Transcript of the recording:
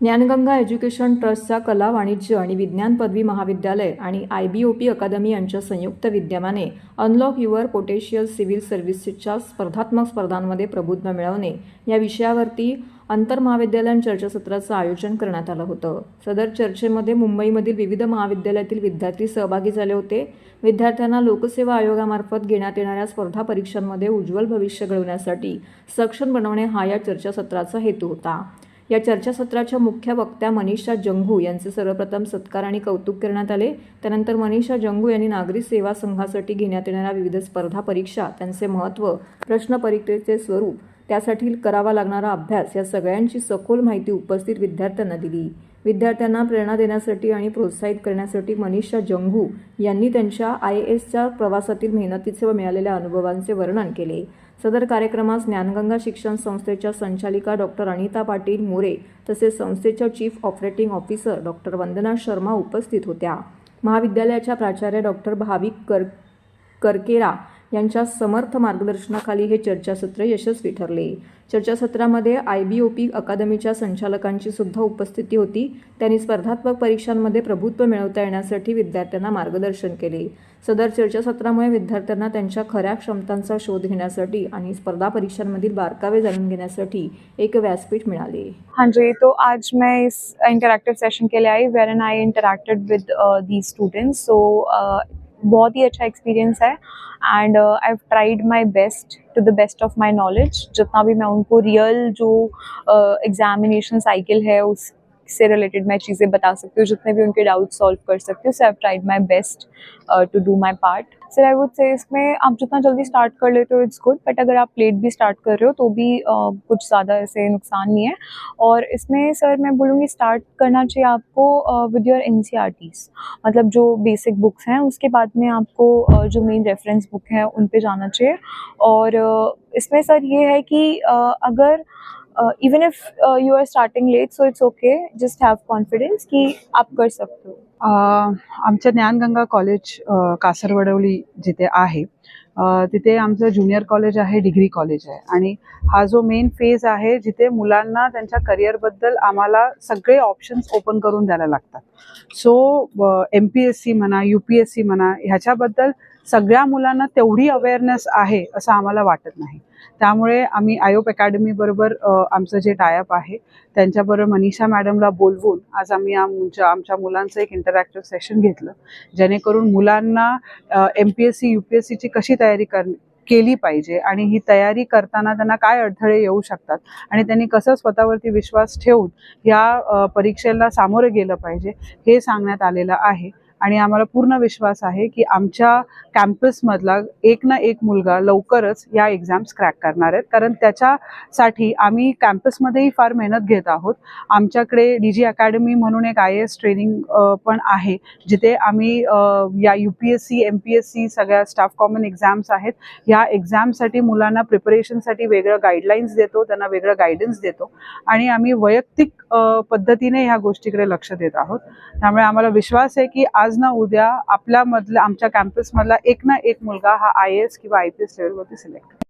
Dnyanganga education ट्रस्टचा कला वाणिज्य आणि विज्ञान पदवी महाविद्यालय आणि I B O P academy यांच्या संयुक्त विद्यमाने अनलॉक युअर पोटेशियल सिव्हिल सर्व्हिसेसच्या स्पर्धात्मक स्पर्धांमध्ये प्रभुत्व मिळवणे या विषयावरती आंतरमहाविद्यालयीन चर्चासत्राचं आयोजन करण्यात आलं होतं. सदर चर्चेमध्ये मुंबईमधील विविध महाविद्यालयातील विद्यार्थी सहभागी झाले होते. विद्यार्थ्यांना लोकसेवा आयोगामार्फत घेण्यात येणाऱ्या स्पर्धा परीक्षांमध्ये उज्ज्वल भविष्य घडवण्यासाठी सक्षम बनवणे हा या चर्चासत्राचा हेतू होता. या चर्चासत्राच्या मुख्य वक्त्या मनीषा जंगू यांचे सर्वप्रथम सत्कार आणि कौतुक करण्यात आले. त्यानंतर मनीषा जंगू यांनी नागरी सेवा संघासाठी घेण्यात येणाऱ्या विविध स्पर्धा परीक्षा त्यांचे महत्त्व प्रश्न परीक्षेचे स्वरूप त्यासाठी करावा लागणारा अभ्यास या सगळ्यांची सखोल माहिती उपस्थित विद्यार्थ्यांना दिली. विद्यार्थ्यांना प्रेरणा देण्यासाठी आणि प्रोत्साहित करण्यासाठी मनीषा जंगू यांनी त्यांच्या आय एसच्या प्रवासातील मेहनतीचे व मिळालेल्या अनुभवांचे वर्णन केले. सदर कार्यक्रमास ज्ञानगंगा शिक्षण संस्थेच्या संचालिका डॉक्टर अनिता पाटील मोरे तसेच संस्थेच्या chief operating officer doctor Vandana Sharma उपस्थित होत्या. महाविद्यालयाच्या प्राचार्य डॉक्टर भाविक कर करकेरा यांच्या समर्थ मार्गदर्शनाखाली हे चर्चासत्र यशस्वी ठरले. चर्चासत्रामध्ये आय बी ओ पी अकादमीच्या संचालकांची सुद्धा उपस्थिती होती. त्यांनी स्पर्धात्मक परीक्षांमध्ये प्रभुत्व मिळवता येण्यासाठी विद्यार्थ्यांना मार्गदर्शन केले. सदर चर्चासत्रामुळे विद्यार्थ्यांना त्यांच्या खऱ्या क्षमतांचा शोध घेण्यासाठी आणि स्पर्धा परीक्षांमधील बारकावे जाणून घेण्यासाठी एक व्यासपीठ मिळाले. हाँ जी तो आज मैं इस इंटरैक्टिव सेशन के लिए I were and I interacted with the students so बहुत ही अच्छा एक्सपीरियंस है. And I have tried my best to the best of my knowledge जितना भी मैं उनको रियल जो uh, एग्जामिनेशन साइकिल है उस से रिलेटेड मैं चीज़ें बता सकती हूँ जितने भी उनके डाउट सॉल्व कर सकती हूँ so I tried my best to do my part sir I would say इसमें आप जितना जल्दी स्टार्ट कर लेते हो इट्स गुड बट अगर आप लेट भी स्टार्ट कर रहे हो तो भी uh, कुछ ज़्यादा ऐसे नुकसान नहीं है। और इसमें सर मैं बोलूँगी स्टार्ट करना चाहिए आपको विद योर एन मतलब जो बेसिक बुक्स हैं उसके बाद में आपको uh, जो मेन रेफरेंस बुक है उन पे जाना चाहिए। और uh, इसमें सर ये है कि uh, अगर even if you are starting late so it's okay just have confidence की आप कर सकते आमच्या ज्ञानगंगा कॉलेज कासरवडवली जिथे आहे तिथे आमचं ज्युनियर कॉलेज आहे डिग्री कॉलेज आहे. आणि हा जो मेन फेज आहे जिथे मुलांना त्यांच्या करिअरबद्दल आम्हाला सगळे ऑप्शन्स ओपन करून द्यायला लागतात. So M P S C म्हणा यू पी एस सी म्हणा ह्याच्याबद्दल सगळ्या मुलांना तेवढी अवेअरनेस आहे असं आम्हाला वाटत नाही. त्यामुळे आम्ही आयोप अकॅडमीबरोबर आमचं जे टायअप आहे त्यांच्याबरोबर मनीषा मॅडमला बोलवून आज आम्ही आमच्या आमच्या मुलांचं एक इंटरॅक्टिव्ह सेशन घेतलं जेणेकरून मुलांना M P S C U P S सीची कशी तयारी कर केली पाहिजे आणि ही तयारी करताना त्यांना काय अडथळे येऊ शकतात आणि त्यांनी कसं स्वतःवरती विश्वास ठेवून या परीक्षेला सामोरं गेलं पाहिजे हे सांगण्यात आलेलं आहे. आणि आम्हाला पूर्ण विश्वास आहे की आमच्या कॅम्पसमधला एक ना एक मुलगा लवकरच या एक्झाम्स क्रॅक करणार आहेत. कारण त्याच्यासाठी आम्ही कॅम्पसमध्येही फार मेहनत घेत आहोत. आमच्याकडे डी जी अकॅडमी म्हणून एक आय एस ट्रेनिंग पण आहे जिथे आम्ही या U P S C M P S C सगळ्या स्टाफ कॉमन एक्झाम्स आहेत. या एक्झामसाठी मुलांना प्रिपरेशनसाठी वेगळं गाईडलाईन्स देतो त्यांना वेगळं गायडन्स देतो आणि आम्ही वैयक्तिक पद्धतीने ह्या गोष्टीकडे लक्ष देत आहोत. त्यामुळे आम्हाला विश्वास आहे की आज ना उद्या आपल्यामधल्या आमच्या कॅम्पसमधला एक ना एक मुलगा हा आय एस किंवा आय पी एस लेवलवरती सिलेक्ट